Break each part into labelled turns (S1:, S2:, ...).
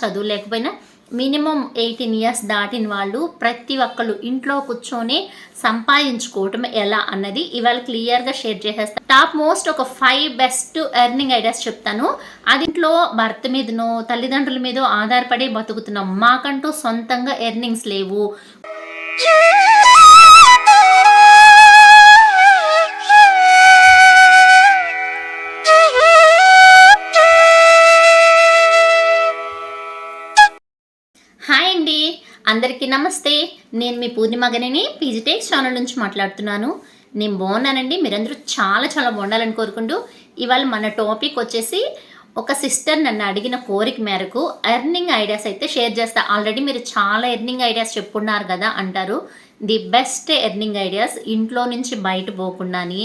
S1: చదువు లేకపోయినా minimum eighteen years దాటిన వాళ్ళు ప్రతి ఒక్కళ్ళు ఇంట్లో కూర్చొని సంపాదించుకోవటం ఎలా అన్నది ఇవాళ క్లియర్గా షేర్ చేసేస్తాను టాప్ మోస్ట్ ఒక ఫైవ్ బెస్ట్ ఎర్నింగ్ ఐడియాస్ చెప్తాను. అది ఇంట్లో భర్త మీదనో తల్లిదండ్రుల మీదో ఆధారపడి బతుకుతున్నాం. మాకంటూ సొంతంగా ఎర్నింగ్స్ లేవు. హాయ్ అండి. అందరికీ నమస్తే. నేను మీ పూర్ణిమగనిని గనిని ఛానల్ నుంచి మాట్లాడుతున్నాను. నేను బాగున్నానండి. మీరందరూ చాలా చాలా బాగుండాలని కోరుకుంటూ ఇవాళ మన టాపిక్ వచ్చేసి ఒక సిస్టర్ నన్ను అడిగిన కోరిక మేరకు ఎర్నింగ్ ఐడియాస్ అయితే షేర్ చేస్తా. ఆల్రెడీ మీరు చాలా ఎర్నింగ్ ఐడియాస్ చెప్పున్నారు కదా అంటారు. ది బెస్ట్ ఎర్నింగ్ ఐడియాస్ ఇంట్లో నుంచి బయట పోకుండాని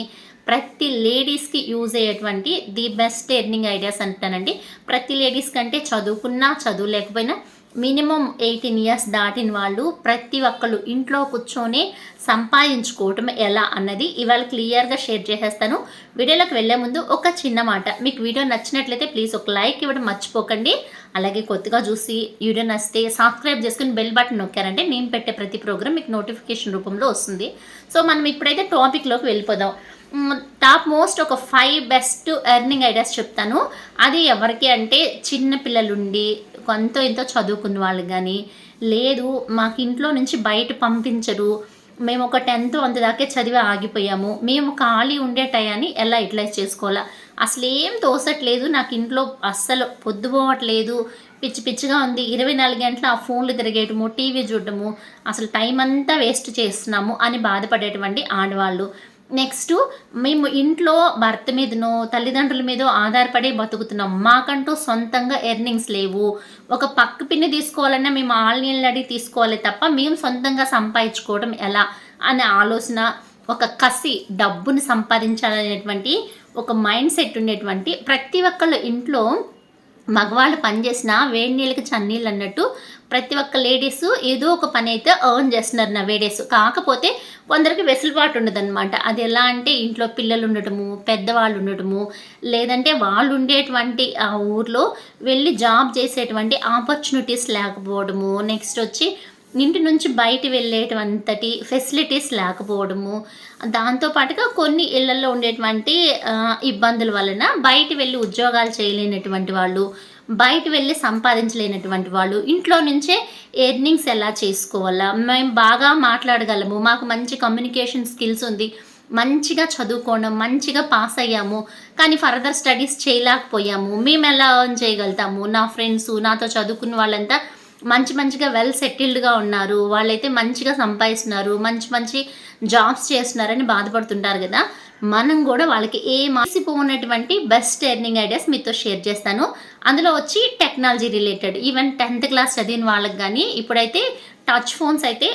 S1: ప్రతి లేడీస్కి యూజ్ అయ్యేటువంటి ది బెస్ట్ ఎర్నింగ్ ఐడియాస్ అంటానండి. ప్రతి లేడీస్ కంటే చదువుకున్నా చదువు లేకపోయినా మినిమం ఎయిటీన్ ఇయర్స్ దాటిన వాళ్ళు ప్రతి ఒక్కళ్ళు ఇంట్లో కూర్చొని సంపాదించుకోవటం ఎలా అన్నది ఇవాళ క్లియర్గా షేర్ చేసేస్తాను. వీడియోలోకి వెళ్ళే ముందు ఒక చిన్న మాట. మీకు వీడియో నచ్చినట్లయితే ప్లీజ్ ఒక లైక్ ఇవ్వడం మర్చిపోకండి. అలాగే కొత్తగా చూసి వీడియో నచ్చితే సబ్స్క్రైబ్ చేసుకుని బెల్ బటన్ నొక్కారంటే నేను పెట్టే ప్రతి ప్రోగ్రామ్ మీకు నోటిఫికేషన్ రూపంలో వస్తుంది. సో మనం ఇప్పుడైతే టాపిక్లోకి వెళ్ళిపోదాం. టాప్ మోస్ట్ ఒక ఫైవ్ బెస్ట్ ఎర్నింగ్ ఐడియాస్ చెప్తాను. అది ఎవరికి అంటే చిన్న పిల్లలుండి కొంత ఎంతో చదువుకున్న వాళ్ళు కానీ లేదు మాకు ఇంట్లో నుంచి బయట పంపించరు. మేము ఒక టెన్త్ అంత దాకే చదివి ఆగిపోయాము. మేము ఖాళీ ఉండే టయాన్ని ఎలా యూటిలైజ్ చేసుకోవాలా? అసలు ఏం తోసట్లేదు నాకు ఇంట్లో అస్సలు పొద్దుపోవట్లేదు పిచ్చి పిచ్చిగా ఉంది. ఇరవై నాలుగు గంటల ఆ ఫోన్లు తిరిగేయటము టీవీ చూడటము అసలు టైం అంతా వేస్ట్ చేస్తున్నాము అని బాధపడేటువంటి ఆడవాళ్ళు. నెక్స్ట్ మేము ఇంట్లో భర్త మీదనో తల్లిదండ్రుల మీదో ఆధారపడి బతుకుతున్నాం. మాకంటూ సొంతంగా ఎర్నింగ్స్ లేవు. ఒక పక్క పిన్ని తీసుకోవాలన్నా మేము ఆన్లైన్లో అడిగి తీసుకోవాలి తప్ప మేము సొంతంగా సంపాదించుకోవడం ఎలా అనే ఆలోచన ఒక కసి డబ్బును సంపాదించాలనేటువంటి ఒక మైండ్ సెట్ ఉండేటువంటి ప్రతి ఒక్కళ్ళు ఇంట్లో మగవాళ్ళు పని చేసినా వేడి నీళ్ళకి చన్నీళ్ళు అన్నట్టు ప్రతి ఒక్క లేడీస్ ఏదో ఒక పని అయితే ఎర్న్ చేస్తున్నారు నా వేడేస్ కాకపోతే కొందరికి వెసులుబాటు ఉండదన్నమాట. అది ఎలా అంటే ఇంట్లో పిల్లలు ఉండటము పెద్దవాళ్ళు ఉండటము లేదంటే వాళ్ళు ఉండేటువంటి ఆ ఊర్లో వెళ్ళి జాబ్ చేసేటువంటి ఆపర్చునిటీస్ లేకపోవడము. నెక్స్ట్ వచ్చి ఇంటి నుంచి బయట వెళ్ళేటువంతటి ఫెసిలిటీస్ లేకపోవడము దాంతోపాటుగా కొన్ని ఇళ్ళలో ఉండేటువంటి ఇబ్బందుల వలన బయట వెళ్ళి ఉద్యోగాలు చేయలేనటువంటి వాళ్ళు బయట వెళ్ళి సంపాదించలేనటువంటి వాళ్ళు ఇంట్లో నుంచే ఎర్నింగ్స్ ఎలా చేసుకోవాలా? మేము బాగా మాట్లాడగలము మాకు మంచి కమ్యూనికేషన్ స్కిల్స్ ఉంది మంచిగా చదువుకోవడం మంచిగా పాస్ అయ్యాము కానీ ఫర్దర్ స్టడీస్ చేయలేకపోయాము మేము ఎలా ఎర్న్ చేయగలుగుతాము? నా ఫ్రెండ్స్ నాతో చదువుకున్న వాళ్ళంతా మంచి మంచిగా వెల్ సెటిల్డ్గా ఉన్నారు. వాళ్ళైతే మంచిగా సంపాదిస్తున్నారు. మంచి మంచి జాబ్స్ చేస్తున్నారని బాధపడుతుంటారు కదా. మనం కూడా వాళ్ళకి ఏ మాసిపోనటువంటి బెస్ట్ ఎర్నింగ్ ఐడియాస్ మీతో షేర్ చేస్తాను. అందులో వచ్చి technology related even tenth class చదివిన వాళ్ళకి కానీ ఇప్పుడైతే టచ్ ఫోన్స్ అయితే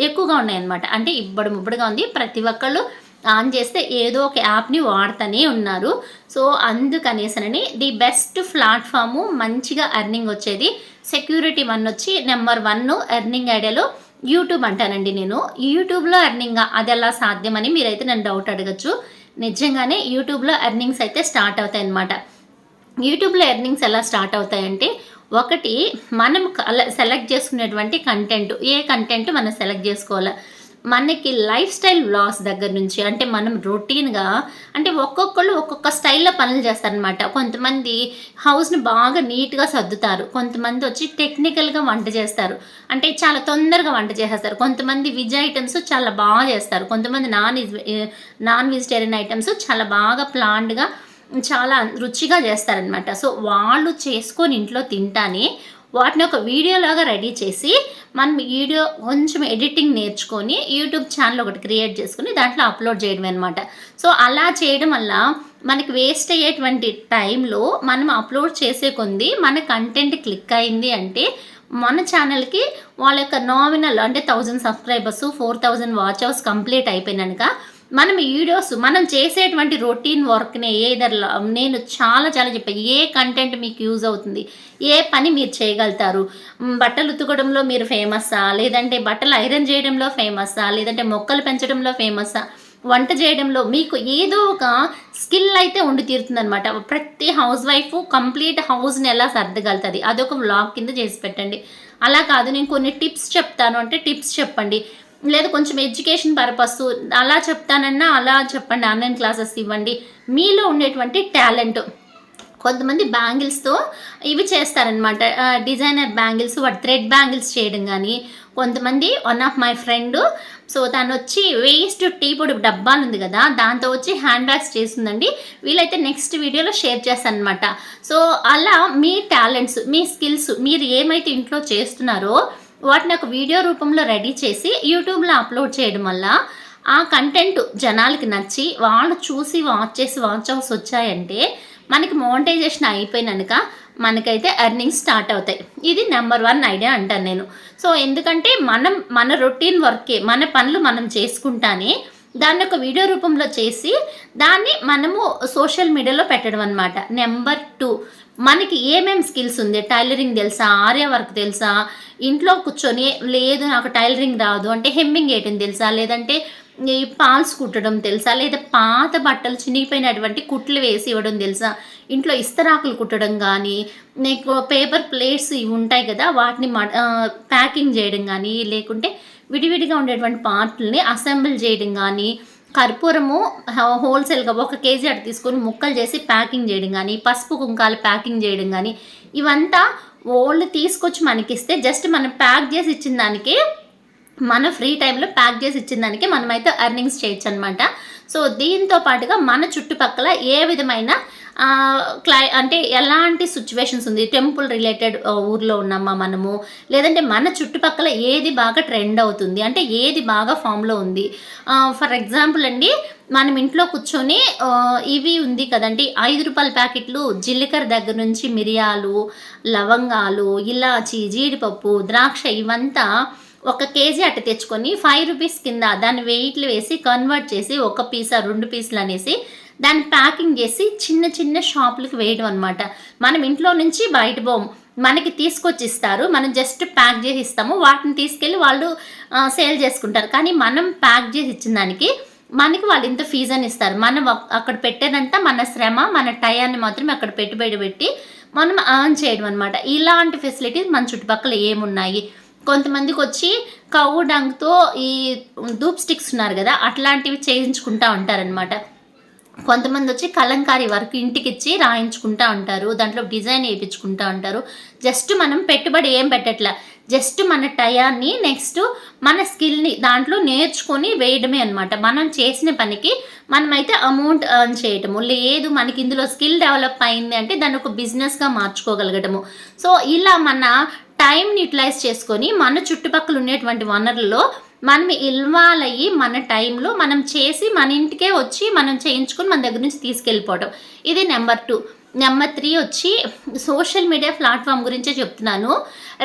S1: ఎక్కువగా ఉన్నాయన్నమాట. అంటే ఇబ్బడు ముబ్బడిగా ఉంది. ప్రతి ఒక్కళ్ళు ఆన్ చేస్తే ఏదో ఒక యాప్ని వాడుతూనే ఉన్నారు. సో అందుకనేసనని ది బెస్ట్ ప్లాట్ఫాము మంచిగా ఎర్నింగ్ వచ్చేది. సెక్యూరిటీ వన్ వచ్చి నెంబర్ వన్ ఎర్నింగ్ ఐడియాలో యూట్యూబ్ అంటానండి నేను. యూట్యూబ్లో ఎర్నింగ్ అది ఎలా సాధ్యమని మీరైతే నన్ను డౌట్ అడగచ్చు. నిజంగానే యూట్యూబ్లో ఎర్నింగ్స్ అయితే స్టార్ట్ అవుతాయి అన్నమాట యూట్యూబ్లో ఎర్నింగ్స్ ఎలా స్టార్ట్ అవుతాయంటే ఒకటి మనం సెలెక్ట్ చేసుకునేటువంటి కంటెంట్ ఏ కంటెంట్ మనం సెలెక్ట్ చేసుకోవాలి? మనకి లైఫ్ స్టైల్ వ్లాగ్స్ దగ్గర నుంచి అంటే మనం రొటీన్గా అంటే ఒక్కొక్కళ్ళు ఒక్కొక్క స్టైల్లో పనులు చేస్తారనమాట కొంతమంది హౌస్ని బాగా నీట్గా సర్దుతారు. కొంతమంది వచ్చి టెక్నికల్గా వంట చేస్తారు. అంటే చాలా తొందరగా వంట చేసేస్తారు. కొంతమంది విజ్ ఐటమ్స్ చాలా బాగా చేస్తారు. కొంతమంది నాన్ నాన్ వెజిటేరియన్ ఐటమ్స్ చాలా బాగా ప్లాన్డ్గా చాలా రుచిగా చేస్తారనమాట సో వాళ్ళు చేసుకొని ఇంట్లో తింటానే వాటిని ఒక వీడియోలాగా రెడీ చేసి మనం వీడియో కొంచెం ఎడిటింగ్ నేర్చుకొని యూట్యూబ్ ఛానల్ ఒకటి క్రియేట్ చేసుకుని దాంట్లో అప్లోడ్ చేయడం అనమాట సో అలా చేయడం వల్ల మనకి వేస్ట్ అయ్యేటువంటి టైంలో మనం అప్లోడ్ చేసే కొంది మన కంటెంట్ క్లిక్ అయింది అంటే మన ఛానల్కి వాళ్ళ యొక్క నామినల్ అంటే thousand subscribers four thousand watch hours complete అయిపోయినాక మనం వీడియోస్ మనం చేసేటువంటి రొటీన్ వర్క్ని ఏదర్ నేను చాలా చాలా చెప్పాను ఏ కంటెంట్ మీకు యూజ్ అవుతుంది ఏ పని మీరు చేయగలుగుతారు బట్టలు ఉతుకడంలో మీరు ఫేమస్సా లేదంటే బట్టలు ఐరన్ చేయడంలో ఫేమస్సా లేదంటే మొక్కలు పెంచడంలో ఫేమస్సా వంట చేయడంలో మీకు ఏదో ఒక స్కిల్ అయితే ఉండి తీరుతుందనమాట ప్రతి హౌస్ వైఫ్ కంప్లీట్ హౌస్ని ఎలా సర్దగలుగుతుంది అదొక వ్లాగ్ కింద చేసి పెట్టండి. అలా కాదు నేను కొన్ని టిప్స్ చెప్తాను అంటే టిప్స్ చెప్పండి. లేదు కొంచెం ఎడ్యుకేషన్ పర్పస్ అలా చెప్తానన్నా అలా చెప్పండి ఆన్లైన్ క్లాసెస్ ఇవ్వండి. మీలో ఉండేటువంటి టాలెంట్ కొంతమంది బ్యాంగిల్స్తో ఇవి చేస్తారనమాట డిజైనర్ బ్యాంగిల్స్ వాటి థ్రెడ్ బ్యాంగిల్స్ చేయడం కానీ కొంతమంది one of my friend so తను వచ్చి వేస్ట్ టీ పొడి డబ్బాలు ఉంది కదా దాంతో వచ్చి హ్యాండ్ బ్యాగ్స్ చేస్తుందండి. వీలైతే నెక్స్ట్ వీడియోలో షేర్ చేస్తాను అనమాట సో అలా మీ టాలెంట్స్ మీ స్కిల్స్ మీరు ఏమైతే ఇంట్లో చేస్తున్నారో వాటిని ఒక వీడియో రూపంలో రెడీ చేసి యూట్యూబ్లో అప్లోడ్ చేయడం వల్ల ఆ కంటెంట్ జనాలకి నచ్చి వాళ్ళు చూసి వాచ్ చేసి వాచ్ అవర్స్ వచ్చాయంటే మనకి మోనిటైజేషన్ అయిపోయినాక మనకైతే ఎర్నింగ్స్ స్టార్ట్ అవుతాయి. ఇది నెంబర్ వన్ ఐడియా అంటాను నేను. సో ఎందుకంటే మనం మన రొటీన్ వర్కే మన పనులు మనం చేసుకుంటానే దాన్ని ఒక వీడియో రూపంలో చేసి దాన్ని మనము సోషల్ మీడియాలో పెట్టడం అనమాట నెంబర్ టూ మనకి ఏమేమి స్కిల్స్ ఉంది? టైలరింగ్ తెలుసా? ఆర్య వర్క్ తెలుసా? ఇంట్లో కూర్చొని లేదు నాకు టైలరింగ్ రాదు. అంటే హెమ్మింగ్ వేయటం తెలుసా? లేదంటే ఈ పాల్స్ కుట్టడం తెలుసా? లేదా పాత బట్టలు చినిగిపోయినటువంటి కుట్లు వేసి ఇవ్వడం తెలుసా? ఇంట్లో ఇస్తరాకులు కుట్టడం కానీ నీకు పేపర్ ప్లేట్స్ ఇవి ఉంటాయి కదా వాటిని ప్యాకింగ్ చేయడం కానీ లేకుంటే విడివిడిగా ఉండేటువంటి పార్ట్లని అసెంబుల్ చేయడం కానీ కర్పూరము హోల్సేల్గా ఒక కేజీ అటు తీసుకొని ముక్కలు చేసి ప్యాకింగ్ చేయడం కానీ పసుపు కుంకాలు ప్యాకింగ్ చేయడం కానీ ఇవంతా ఓల్డ్ తీసుకొచ్చి మనకిస్తే జస్ట్ మనం ప్యాక్ చేసి ఇచ్చిన దానికి మన ఫ్రీ టైంలో ప్యాక్ చేసి ఇచ్చిన దానికి మనమైతే ఎర్నింగ్స్ చేయొచ్చు అనమాట సో దీంతో పాటుగా మన చుట్టుపక్కల ఏ విధమైన క్లై అంటే ఎలాంటి సిచ్యువేషన్స్ ఉంది? టెంపుల్ రిలేటెడ్ ఊర్లో ఉన్నామా మనము? లేదంటే మన చుట్టుపక్కల ఏది బాగా ట్రెండ్ అవుతుంది? అంటే ఏది బాగా ఫామ్లో ఉంది? ఫర్ ఎగ్జాంపుల్ అండి మనం ఇంట్లో కూర్చొని ఇవి ఉంది కదండి ఐదు రూపాయల ప్యాకెట్లు జీలకర్ర దగ్గర నుంచి మిరియాలు లవంగాలు ఇలాచి జీడిపప్పు ద్రాక్ష ఇవంతా ఒక కేజీ అట్ట తెచ్చుకొని ఫైవ్ రూపీస్ కింద దాని వెయిట్లు వేసి కన్వర్ట్ చేసి ఒక పీసా రెండు పీసులు అనేసి దాన్ని ప్యాకింగ్ చేసి చిన్న చిన్న షాపులకు వేయడం అనమాట మనం ఇంట్లో నుంచి బయట పోము మనకి తీసుకొచ్చి ఇస్తారు మనం జస్ట్ ప్యాక్ చేసి ఇస్తాము వాటిని తీసుకెళ్ళి వాళ్ళు సేల్ చేసుకుంటారు. కానీ మనం ప్యాక్ చేసి ఇచ్చిన దానికి మనకి వాళ్ళు ఇంత ఫీజు అని ఇస్తారు. మనం అక్కడ పెట్టేదంతా మన శ్రమ మన టయాన్ని మాత్రమే అక్కడ పెట్టుబడి పెట్టి మనం ఆన్ చేయడం అనమాట ఇలాంటి ఫెసిలిటీస్ మన చుట్టుపక్కల ఏమున్నాయి? కొంతమందికి వచ్చి కవ్వు డంగ్తో ఈ ధూప్ స్టిక్స్ ఉన్నారు కదా అట్లాంటివి చేయించుకుంటా ఉంటారనమాట కొంతమంది వచ్చి కలంకారీ వర్క్ ఇంటికి ఇచ్చి రాయించుకుంటా ఉంటారు దాంట్లో డిజైన్ వేయించుకుంటా ఉంటారు. జస్ట్ మనం పెట్టుబడి ఏం పెట్టట్లా జస్ట్ మన టయాన్ని నెక్స్ట్ మన స్కిల్ని దాంట్లో నేర్చుకొని వేయడమే అనమాట మనం చేసిన పనికి మనమైతే అమౌంట్ ఎర్న్ చేయటము లేదు మనకి ఇందులో స్కిల్ డెవలప్ అయింది అంటే దాన్ని ఒక బిజినెస్గా మార్చుకోగలగటము. సో ఇలా మన టైంని యూటిలైజ్ చేసుకొని మన చుట్టుపక్కల ఉండేటువంటి వనరుల్లో మనం ఇన్వాల్వ్ అయ్యి మన టైంలో మనం చేసి మన ఇంటికే వచ్చి మనం చేయించుకొని మన దగ్గర నుంచి తీసుకెళ్ళిపోవడం ఇది నెంబర్ టూ నెంబర్ త్రీ వచ్చి సోషల్ మీడియా ప్లాట్ఫామ్ గురించే చెప్తున్నాను.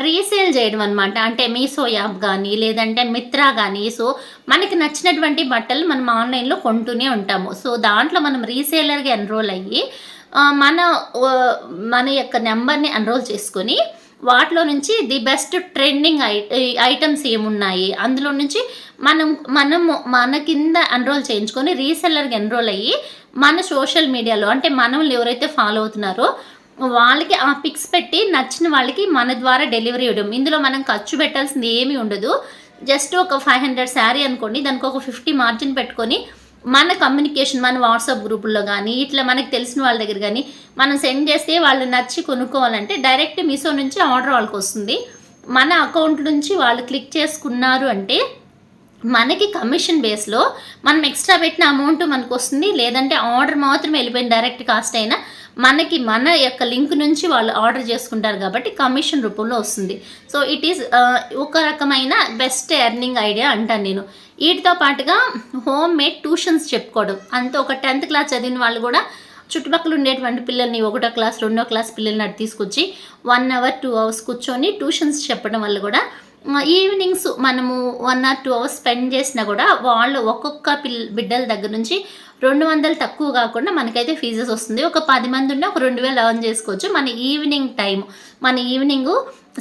S1: రీసేల్ చేయడం అనమాట అంటే మీషో యాప్ కానీ లేదంటే మిత్రా కానీ సో మనకి నచ్చినటువంటి బట్టలు మనం ఆన్లైన్లో కొంటూనే ఉంటాము. సో దాంట్లో మనం రీసేలర్గా ఎన్రోల్ అయ్యి మన మన యొక్క నెంబర్ని ఎన్రోల్ చేసుకొని వాటిలో నుంచి the best trending I items ఏమున్నాయి? అందులో నుంచి మనం మనం మన కింద ఎన్రోల్ చేయించుకొని రీసెల్లర్కి ఎన్రోల్ అయ్యి మన సోషల్ మీడియాలో అంటే మనల్ని ఎవరైతే ఫాలో అవుతున్నారో వాళ్ళకి ఆ పిక్స్ పెట్టి నచ్చిన వాళ్ళకి మన ద్వారా డెలివరీ ఇవ్వడం. ఇందులో మనం ఖర్చు పెట్టాల్సింది ఏమీ ఉండదు. జస్ట్ ఒక ఫైవ్ హండ్రెడ్ శారీ అనుకోండి దానికి ఒక ఫిఫ్టీ మార్జిన్ పెట్టుకొని మన కమ్యూనికేషన్ మన వాట్సాప్ గ్రూపుల్లో కానీ ఇట్లా మనకు తెలిసిన వాళ్ళ దగ్గర కానీ మనం సెండ్ చేస్తే వాళ్ళు నచ్చి కొనుక్కోవాలంటే డైరెక్ట్ మీషో నుంచి ఆర్డర్ వాళ్ళకి వస్తుంది మన అకౌంట్ నుంచి వాళ్ళు క్లిక్ చేసుకున్నారు అంటే మనకి కమిషన్ బేస్లో మనం ఎక్స్ట్రా పెట్టిన అమౌంట్ మనకు వస్తుంది లేదంటే ఆర్డర్ మాత్రమే వెళ్ళిపోయిన డైరెక్ట్ కాస్ట్ అయినా. మనకి మన యొక్క లింక్ నుంచి వాళ్ళు ఆర్డర్ చేసుకుంటారు కాబట్టి కమిషన్ రూపంలో వస్తుంది. సో ఇట్ ఈస్ ఒక రకమైన బెస్ట్ ఎర్నింగ్ ఐడియా అంటాను నేను. వీటితో పాటుగా హోమ్ మేడ్ ట్యూషన్స్ చెప్పుకోవడం. అంతే ఒక టెన్త్ క్లాస్ చదివిన వాళ్ళు కూడా చుట్టుపక్కల ఉండేటువంటి పిల్లల్ని ఒకటో క్లాస్ రెండో క్లాస్ పిల్లల్ని అటు తీసుకొచ్చి వన్ అవర్ టూ అవర్స్ కూర్చొని ట్యూషన్స్ చెప్పడం వల్ల కూడా uh, ఈవినింగ్స్ మనము one or two hours spend చేసినా కూడా వాళ్ళు ఒక్కొక్క పిల్ బిడ్డల దగ్గర నుంచి రెండు వందలు తక్కువ కాకుండా మనకైతే ఫీజెస్ వస్తుంది. ఒక పది మంది ఉంటే ఒక రెండు వేలు ఎర్న్ చేసుకోవచ్చు. మన ఈవినింగ్ టైం మన ఈవినింగ్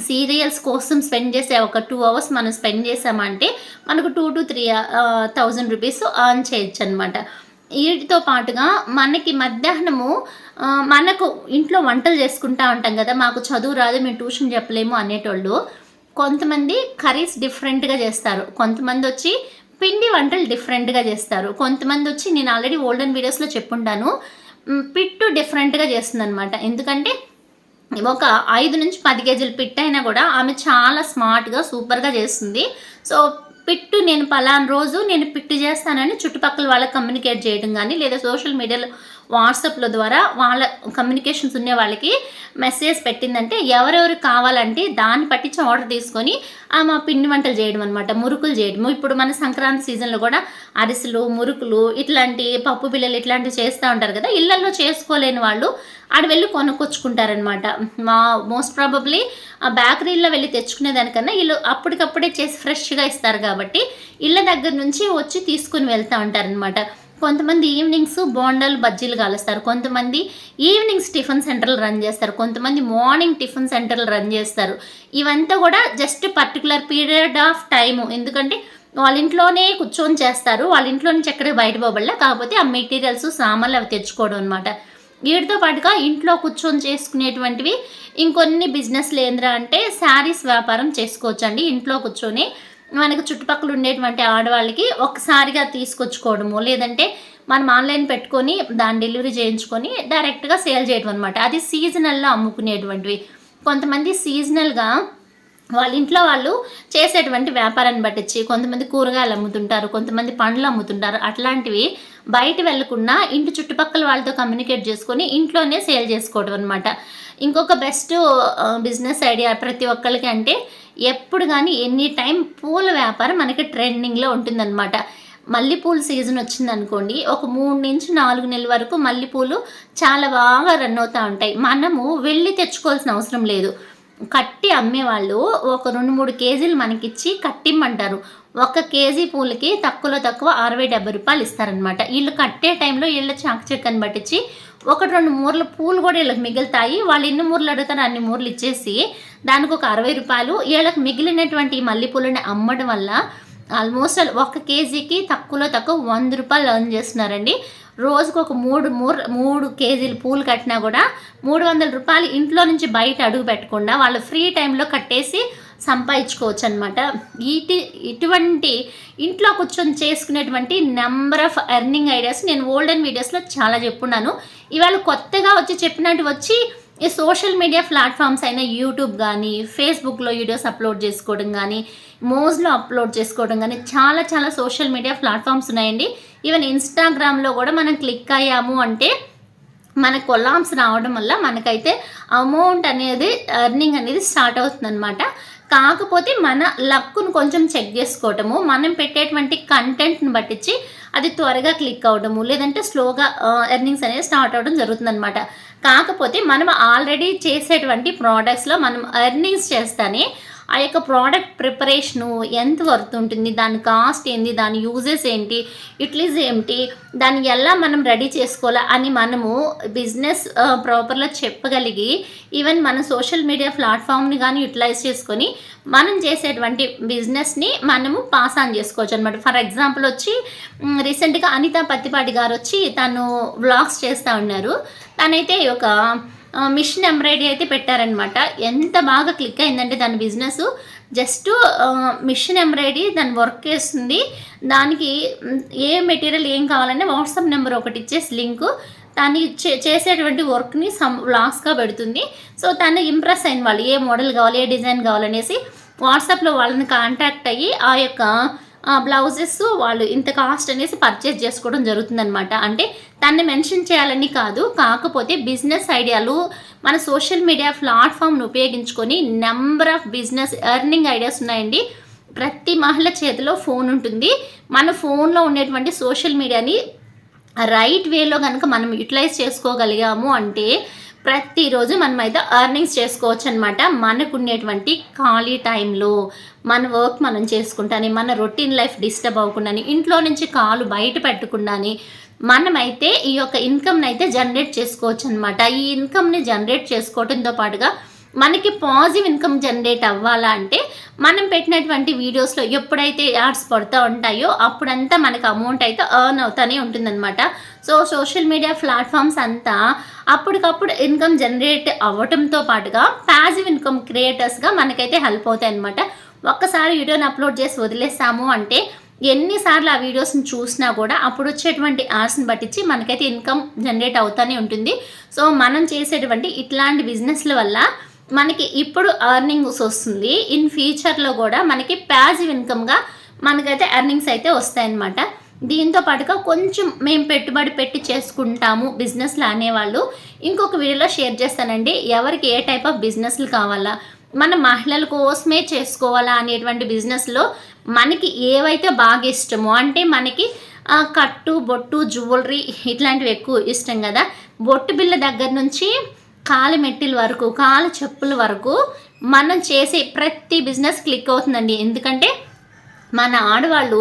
S1: సీరియల్స్ కోసం స్పెండ్ చేసే ఒక టూ అవర్స్ మనం స్పెండ్ చేసామంటే మనకు two to three thousand rupees earn చేయొచ్చు అనమాట వీటితో పాటుగా మనకి మధ్యాహ్నము మనకు ఇంట్లో వంటలు చేసుకుంటా ఉంటాం కదా మాకు చదువు రాదు మేము ట్యూషన్ చెప్పలేము అనేటోళ్ళు కొంతమంది కర్రీస్ డిఫరెంట్గా చేస్తారు. కొంతమంది వచ్చి పిండి వంటలు డిఫరెంట్గా చేస్తారు. కొంతమంది వచ్చి నేను ఆల్రెడీ ఓల్డెన్ వీడియోస్లో చెప్పుంటాను పిట్టు డిఫరెంట్గా చేస్తుంది అనమాట ఎందుకంటే ఒక ఐదు నుంచి పది కేజీల పిట్ అయినా కూడా ఆమె చాలా స్మార్ట్గా సూపర్గా చేస్తుంది. సో పిట్టు నేను పలానా రోజు నేను పిట్టు చేస్తానని చుట్టుపక్కల వాళ్ళకి కమ్యూనికేట్ చేయడం కానీ లేదా సోషల్ మీడియాలో వాట్సాప్ల ద్వారా వాళ్ళ కమ్యూనికేషన్స్ ఉండే వాళ్ళకి మెసేజ్ పెట్టిందంటే ఎవరెవరు కావాలంటే దాన్ని పట్టించి ఆర్డర్ తీసుకొని ఆమె పిండి వంటలు చేయడం అనమాట మురుకులు చేయడము. ఇప్పుడు మన సంక్రాంతి సీజన్లో కూడా అరిసెలు మురుకులు ఇట్లాంటి పప్పు బిళ్ళలు ఇట్లాంటివి చేస్తూ ఉంటారు కదా ఇళ్ళలో చేసుకోలేని వాళ్ళు ఆడ వెళ్ళి కొనుక్కొచ్చుకుంటారనమాట మా మోస్ట్ ప్రాబబ్లీ ఆ బేకరీలో వెళ్ళి తెచ్చుకునే దానికన్నా వీళ్ళు అప్పటికప్పుడే చేసి ఫ్రెష్గా ఇస్తారు కాబట్టి ఇళ్ళ దగ్గర నుంచి వచ్చి తీసుకుని వెళ్తూ ఉంటారనమాట కొంతమంది ఈవినింగ్స్ బోండాలు బజ్జీలు కాలుస్తారు. కొంతమంది ఈవినింగ్స్ టిఫిన్ సెంటర్లు రన్ చేస్తారు. కొంతమంది మార్నింగ్ టిఫిన్ సెంటర్లు రన్ చేస్తారు. ఇవంతా కూడా just particular period of time ఎందుకంటే వాళ్ళ ఇంట్లోనే కూర్చొని చేస్తారు. వాళ్ళ ఇంట్లో నుంచి బయట పోబడలే. కాకపోతే ఆ మెటీరియల్స్ సామాన్లు అవి తెచ్చుకోవడం అనమాట వీటితో పాటుగా ఇంట్లో కూర్చొని చేసుకునేటువంటివి ఇంకొన్ని బిజినెస్లు ఏంద్రా అంటే శారీస్ వ్యాపారం చేసుకోవచ్చండి. ఇంట్లో కూర్చొని మనకు చుట్టుపక్కల ఉండేటువంటి ఆడవాళ్ళకి ఒకసారిగా తీసుకొచ్చుకోవడము లేదంటే మనం ఆన్లైన్ పెట్టుకొని దాన్ని డెలివరీ చేయించుకొని డైరెక్ట్గా సేల్ చేయడం అనమాట అది సీజనల్లో అమ్ముకునేటువంటివి. కొంతమంది సీజనల్గా వాళ్ళ ఇంట్లో వాళ్ళు చేసేటువంటి వ్యాపారాన్ని బట్టించి కొంతమంది కూరగాయలు అమ్ముతుంటారు కొంతమంది పండ్లు అమ్ముతుంటారు అట్లాంటివి బయట వెళ్ళకుండా ఇంటి చుట్టుపక్కల వాళ్ళతో కమ్యూనికేట్ చేసుకొని ఇంట్లోనే సేల్ చేసుకోవడం అనమాట ఇంకొక బెస్ట్ బిజినెస్ ఐడియా ప్రతి ఒక్కరికి అంటే ఎప్పుడు కానీ ఎనీ టైం పూల వ్యాపారం మనకి ట్రెండింగ్లో ఉంటుందన్నమాట. మల్లెపూల సీజన్ వచ్చిందనుకోండి ఒక మూడు నుంచి నాలుగు నెలల వరకు మల్లెపూలు చాలా బాగా రన్ అవుతూ ఉంటాయి. మనము వెళ్ళి తెచ్చుకోవాల్సిన అవసరం లేదు. కట్టి అమ్మేవాళ్ళు ఒక రెండు మూడు కేజీలు మనకిచ్చి కట్టిమ్మంటారు. ఒక కేజీ పూలకి తక్కువలో తక్కువ అరవై డెబ్బై రూపాయలు ఇస్తారనమాట వీళ్ళు కట్టే టైంలో వీళ్ళ చాకచక్కని పట్టించి ఒకటి రెండు మూరల పూలు కూడా వీళ్ళకి మిగులుతాయి. వాళ్ళు ఎన్ని మూరలు అడుగుతారో అన్ని మూరలు ఇచ్చేసి దానికి ఒక అరవై రూపాయలు. వీళ్ళకి మిగిలినటువంటి మల్లెపూలని అమ్మడం వల్ల ఆల్మోస్ట్ ఒక కేజీకి తక్కువలో తక్కువ వంద రూపాయలు అర్న్ చేస్తున్నారండి. రోజుకు ఒక మూడు మూడు మూడు కేజీలు పూలు కట్టినా కూడా మూడు వందల రూపాయలు ఇంట్లో నుంచి బయట అడుగు పెట్టకుండా వాళ్ళు ఫ్రీ టైంలో కట్టేసి సంపాదించుకోవచ్చు అనమాట ఇటు ఇటువంటి ఇంట్లో కూర్చొని చేసుకునేటువంటి నెంబర్ ఆఫ్ ఎర్నింగ్ ఐడియాస్ నేను ఓల్డెన్ వీడియోస్లో చాలా చెప్పున్నాను. ఇవాళ కొత్తగా వచ్చి చెప్పినట్టు వచ్చి ఈ సోషల్ మీడియా ప్లాట్ఫామ్స్ అయిన యూట్యూబ్ కానీ ఫేస్బుక్లో వీడియోస్ అప్లోడ్ చేసుకోవడం కానీ మోజ్లో అప్లోడ్ చేసుకోవడం కానీ చాలా చాలా సోషల్ మీడియా ప్లాట్ఫామ్స్ ఉన్నాయండి. ఈవెన్ ఇన్స్టాగ్రామ్లో కూడా మనం క్లిక్ అయ్యాము అంటే మన కొలామ్స్ రావడం వల్ల మనకైతే అమౌంట్ అనేది ఎర్నింగ్ అనేది స్టార్ట్ అవుతుందన్నమాట. కాకపోతే మన లక్కును కొంచెం చెక్ చేసుకోవటము మనం పెట్టేటువంటి కంటెంట్ని బట్టించి అది త్వరగా క్లిక్ అవడము లేదంటే స్లోగా ఎర్నింగ్స్ అనేది స్టార్ట్ అవడం జరుగుతుందన్నమాట. కాకపోతే మనం ఆల్రెడీ చేసేటువంటి ప్రోడక్ట్స్లో మనం ఎర్నింగ్స్ చేస్తానే ఆ యొక్క ప్రోడక్ట్ ప్రిపరేషను ఎంత వర్త్ ఉంటుంది? దాని కాస్ట్ ఏంటి దాని యూజెస్ ఏంటి? ఇట్లీజ్ ఏంటి? దాన్ని ఎలా మనం రెడీ చేసుకోవాలా అని మనము బిజినెస్ ప్రాపర్లో చెప్పగలిగి ఈవెన్ మన సోషల్ మీడియా ప్లాట్ఫామ్ని కానీ యూటిలైజ్ చేసుకొని మనం చేసేటువంటి బిజినెస్ని మనము పాస్ ఆన్ చేసుకోవచ్చు అనమాట ఫర్ ఎగ్జాంపుల్ వచ్చి రీసెంట్గా అనిత పత్తిపాటి గారు వచ్చి తను వ్లాగ్స్ చేస్తూ ఉన్నారు. తనైతే ఒక మిషన్ ఎంబ్రాయిడరీ అయితే పెట్టారనమాట ఎంత బాగా క్లిక్ అయిందంటే దాని బిజినెస్ జస్ట్ మిషన్ ఎంబ్రాయిడరీ దాని వర్క్ చేస్తుంది. దానికి ఏ మెటీరియల్ ఏం కావాలనే వాట్సాప్ నెంబర్ ఒకటి ఇచ్చేసి లింకు. దాన్ని చే చేసేటువంటి వర్క్ని సమ్ లాస్ట్గా పెడుతుంది. సో తను ఇంప్రెస్ అయిన వాళ్ళు ఏ మోడల్ కావాలి ఏ డిజైన్ కావాలనేసి వాట్సాప్లో వాళ్ళని కాంటాక్ట్ అయ్యి ఆ యొక్క బ్లౌజెస్ వాళ్ళు ఇంత కాస్ట్ అనేసి పర్చేస్ చేసుకోవడం జరుగుతుందనమాట అంటే దాన్ని మెన్షన్ చేయాలని కాదు కాకపోతే బిజినెస్ ఐడియాలు మన సోషల్ మీడియా ప్లాట్ఫామ్ను ఉపయోగించుకొని number of business earning ideas ఉన్నాయండి. ప్రతి మహిళ చేతిలో ఫోన్ ఉంటుంది. మన ఫోన్లో ఉండేటువంటి సోషల్ మీడియాని రైట్ వేలో కనుక మనం యూటిలైజ్ చేసుకోగలిగాము అంటే ప్రతిరోజు మనం అయితే ఎర్నింగ్స్ చేసుకోవచ్చు అనమాట మనకు ఉండేటువంటి ఖాళీ టైంలో మన వర్క్ మనం చేసుకుంటాని మన రొటీన్ లైఫ్ డిస్టర్బ్ అవ్వకుండాని ఇంట్లో నుంచి కాలు బయట పెట్టకుండాని మనమైతే ఈ యొక్క ఇన్కమ్ని అయితే జనరేట్ చేసుకోవచ్చు అనమాట ఈ ఇన్కమ్ని జనరేట్ చేసుకోవడంతో పాటుగా మనకి పాజిటివ్ ఇన్కమ్ జనరేట్ అవ్వాలా అంటే మనం పెట్టినటువంటి వీడియోస్లో ఎప్పుడైతే యాడ్స్ పడుతూ ఉంటాయో అప్పుడంతా మనకి అమౌంట్ అయితే ఎర్న్ అవుతూనే ఉంటుందన్నమాట. సో సోషల్ మీడియా ప్లాట్ఫామ్స్ అంతా అప్పటికప్పుడు ఇన్కమ్ జనరేట్ అవ్వటంతో పాటుగా ప్యాజివ్ ఇన్కమ్ క్రియేటర్స్గా మనకైతే హెల్ప్ అవుతాయి అనమాట ఒక్కసారి వీడియోని అప్లోడ్ చేసి వదిలేసాము అంటే ఎన్నిసార్లు ఆ వీడియోస్ని చూసినా కూడా అప్పుడు వచ్చేటువంటి యాడ్స్ని పట్టించి మనకైతే ఇన్కమ్ జనరేట్ అవుతూనే ఉంటుంది. సో మనం చేసేటువంటి ఇట్లాంటి బిజినెస్ల వల్ల మనకి ఇప్పుడు ఎర్నింగ్స్ వస్తుంది. ఇన్ ఫ్యూచర్లో కూడా మనకి ప్యాజివ్ ఇన్కమ్గా మనకైతే ఎర్నింగ్స్ అయితే వస్తాయన్నమాట. దీంతో పాటుగా కొంచెం మేము పెట్టుబడి పెట్టి చేసుకుంటాము బిజినెస్లు అనేవాళ్ళు. ఇంకొక వీడియోలో షేర్ చేస్తానండి. ఎవరికి ఏ టైప్ ఆఫ్ బిజినెస్లు కావాలా? మన మహిళల కోసమే చేసుకోవాలా అనేటువంటి బిజినెస్లో మనకి ఏవైతే బాగా ఇష్టమో అంటే మనకి కట్టు బొట్టు జ్యువెలరీ ఇట్లాంటివి ఎక్కువ ఇష్టం కదా? బొట్టు బిళ్ళ దగ్గర నుంచి కాలి మెట్టిల వరకు కాలు చెప్పుల వరకు మనం చేసే ప్రతి బిజినెస్ క్లిక్ అవుతుందండి. ఎందుకంటే మన ఆడవాళ్ళు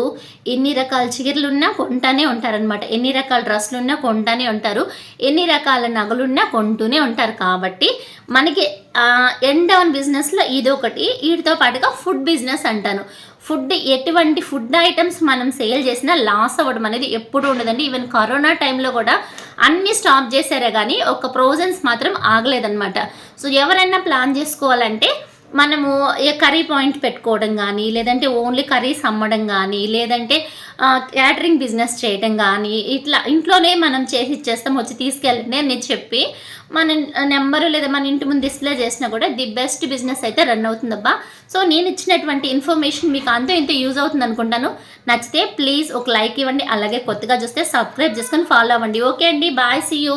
S1: ఎన్ని రకాల చీరలు ఉన్నా కొంటానే ఉంటారనమాట ఎన్ని రకాల డ్రెస్సులు ఉన్నా కొంటానే ఉంటారు. ఎన్ని రకాల నగలున్నా కొంటూనే ఉంటారు. కాబట్టి మనకి ఎండ్ ఆన్ బిజినెస్లో ఇది ఒకటి వీటితో పాటుగా ఫుడ్ బిజినెస్ అంటాను. ఫుడ్ ఎటువంటి ఫుడ్ ఐటమ్స్ మనం సేల్ చేసినా లాస్ అవ్వడం అనేది ఎప్పుడు ఉండదండి. ఈవెన్ కరోనా టైంలో కూడా అన్ని స్టాప్ చేశారే కానీ ఒక ప్రోజన్స్ మాత్రం ఆగలేదన్నమాట. సో ఎవరైనా ప్లాన్ చేసుకోవాలంటే మనము కర్రీ పాయింట్ పెట్టుకోవడం కానీ లేదంటే ఓన్లీ కర్రీస్ అమ్మడం కానీ లేదంటే క్యాటరింగ్ బిజినెస్ చేయడం కానీ ఇట్లా ఇంట్లోనే మనం చేసి ఇచ్చేస్తాం వచ్చి తీసుకెళ్ళండి అని చెప్పి మన నెంబరు లేదా మన ఇంటి ముందు డిస్ప్లే చేసినా కూడా ది బెస్ట్ బిజినెస్ అయితే రన్ అవుతుందబ్బా. సో నేను ఇచ్చినటువంటి ఇన్ఫర్మేషన్ మీకు అంతో ఇంత యూజ్ అవుతుంది అనుకుంటాను. నచ్చితే ప్లీజ్ ఒక లైక్ ఇవ్వండి. అలాగే కొత్తగా చూస్తే సబ్స్క్రైబ్ చేసుకొని ఫాలో అవ్వండి. ఓకే అండి. బాయ్. See you.